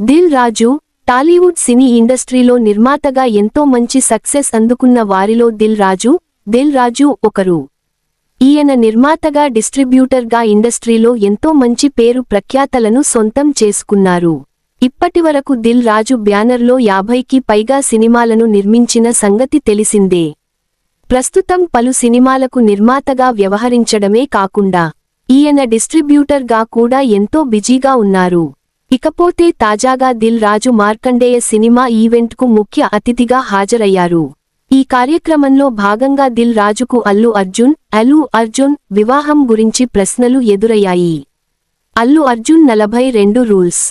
దిల్ రాజు టాలీవుడ్ సినీ ఇండస్ట్రీలో నిర్మాతగా ఎంతో మంచి సక్సెస్ అందుకున్న వారిలో దిల్ రాజు. దిల్ రాజు ఒకరు. ఈయన నిర్మాతగా డిస్ట్రిబ్యూటర్గా ఇండస్ట్రీలో ఎంతో మంచి పేరు ప్రఖ్యాతలను సొంతం చేసుకున్నారు. ఇప్పటివరకు దిల్ రాజు బ్యానర్లో యాభైకి పైగా సినిమాలను నిర్మించిన సంగతి తెలిసిందే. ప్రస్తుతం పలు సినిమాలకు నిర్మాతగా వ్యవహరించడమే కాకుండా ఈయన డిస్ట్రిబ్యూటర్గా కూడా ఎంతో బిజీగా ఉన్నారు. ఇకపోతే తాజాగా దిల్ రాజు మార్కండేయ సినిమా ఈవెంట్కు ముఖ్య అతిథిగా హాజరయ్యారు. ఈ కార్యక్రమంలో భాగంగా దిల్ రాజుకు అల్లు అర్జున్ అల్లు అర్జున్ వివాహం గురించి ప్రశ్నలు ఎదురయ్యాయి. అల్లు అర్జున్ నలభై రెండు రూల్స్.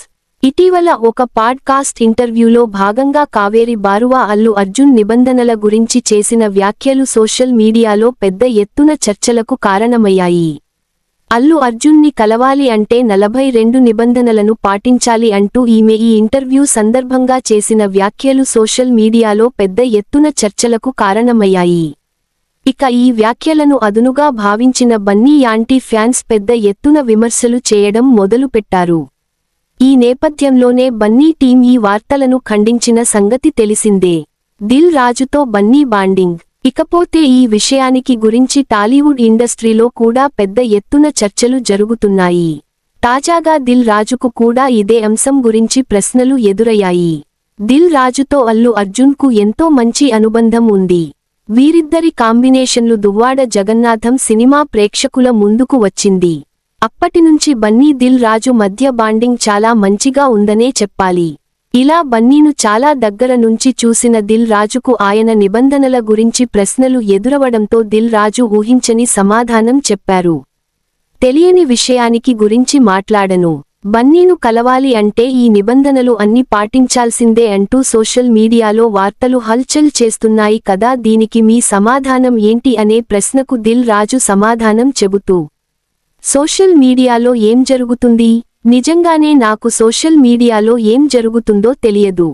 ఇటీవల ఒక పాడ్కాస్ట్ ఇంటర్వ్యూలో భాగంగా కావేరి బారువా అల్లు అర్జున్ నిబంధనల గురించి చేసిన వ్యాఖ్యలు సోషల్ మీడియాలో పెద్ద ఎత్తున చర్చలకు కారణమయ్యాయి. అల్లు అర్జున్ని కలవాలి అంటే నలభై రెండు నిబంధనలను పాటించాలి అంటూ ఈమె ఈ ఇంటర్వ్యూ సందర్భంగా చేసిన వ్యాఖ్యలు సోషల్ మీడియాలో పెద్ద ఎత్తున చర్చలకు కారణమయ్యాయి. ఇక ఈ వ్యాఖ్యలను అదునుగా భావించిన బన్నీ యాంటీ ఫ్యాన్స్ పెద్ద ఎత్తున విమర్శలు చేయడం మొదలుపెట్టారు. ఈ నేపథ్యంలోనే బన్నీ టీం ఈ వార్తలను ఖండించిన సంగతి తెలిసిందే. దిల్ రాజుతో బన్నీ బాండింగ్. ఇకపోతే ఈ విషయానికి గురించి టాలీవుడ్ ఇండస్ట్రీలో కూడా పెద్ద ఎత్తున చర్చలు జరుగుతున్నాయి. తాజాగా దిల్ రాజుకు కూడా ఇదే అంశం గురించి ప్రశ్నలు ఎదురయ్యాయి. దిల్ రాజుతో అల్లు అర్జున్కు ఎంతో మంచి అనుబంధం ఉంది. వీరిద్దరి కాంబినేషన్లు దువ్వాడ జగన్నాథం సినిమా ప్రేక్షకుల ముందుకు వచ్చింది. అప్పటినుంచి బన్నీ దిల్ రాజు మధ్య బాండింగ్ చాలా మంచిగా ఉందనే చెప్పాలి. ఇలా బన్నీను చాలా దగ్గర నుంచి చూసిన దిల్ రాజుకు ఆయన నిబంధనల గురించి ప్రశ్నలు ఎదురవడంతో దిల్ రాజు ఊహించని సమాధానం చెప్పారు. తెలియని విషయానికి గురించి మాట్లాడను. బన్నీను కలవాలి అంటే ఈ నిబంధనలు అన్ని పాటించాల్సిందే అంటూ సోషల్ మీడియాలో వార్తలు హల్చల్ చేస్తున్నాయి కదా దీనికి మీ సమాధానం ఏంటి అనే ప్రశ్నకు దిల్ రాజు సమాధానం చెబుతూ. సోషల్ మీడియాలో ఏం జరుగుతుంది? నిజంగానే నాకు సోషల్ మీడియాలో ఏం జరుగుతుందో తెలియదు.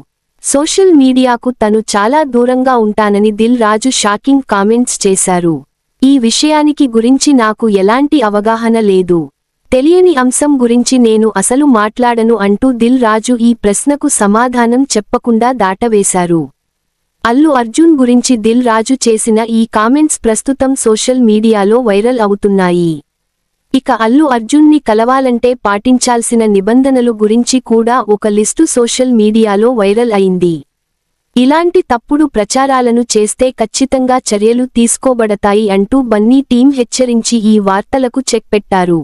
సోషల్ మీడియాకు తను చాలా దూరంగా ఉంటానని దిల్ రాజు షాకింగ్ కామెంట్స్ చేశారు. ఈ విషయానికి గురించి నాకు ఎలాంటి అవగాహన లేదు. తెలియని అంశం గురించి నేను అసలు మాట్లాడను అంటూ దిల్ రాజు ఈ ప్రశ్నకు సమాధానం చెప్పకుండా దాటవేశారు. అల్లు అర్జున్ గురించి దిల్ రాజు చేసిన ఈ కామెంట్స్ ప్రస్తుతం సోషల్ మీడియాలో వైరల్ అవుతున్నాయి. ఇక అల్లు అర్జున్ని కలవాలంటే పాటించాల్సిన నిబంధనలు గురించి కూడా ఒక లిస్టు సోషల్ మీడియాలో వైరల్ అయింది. ఇలాంటి తప్పుడు ప్రచారాలను చేస్తే ఖచ్చితంగా చర్యలు తీసుకోబడతాయి అంటూ బన్నీ టీం హెచ్చరించి ఈ వార్తలకు చెక్ పెట్టారు.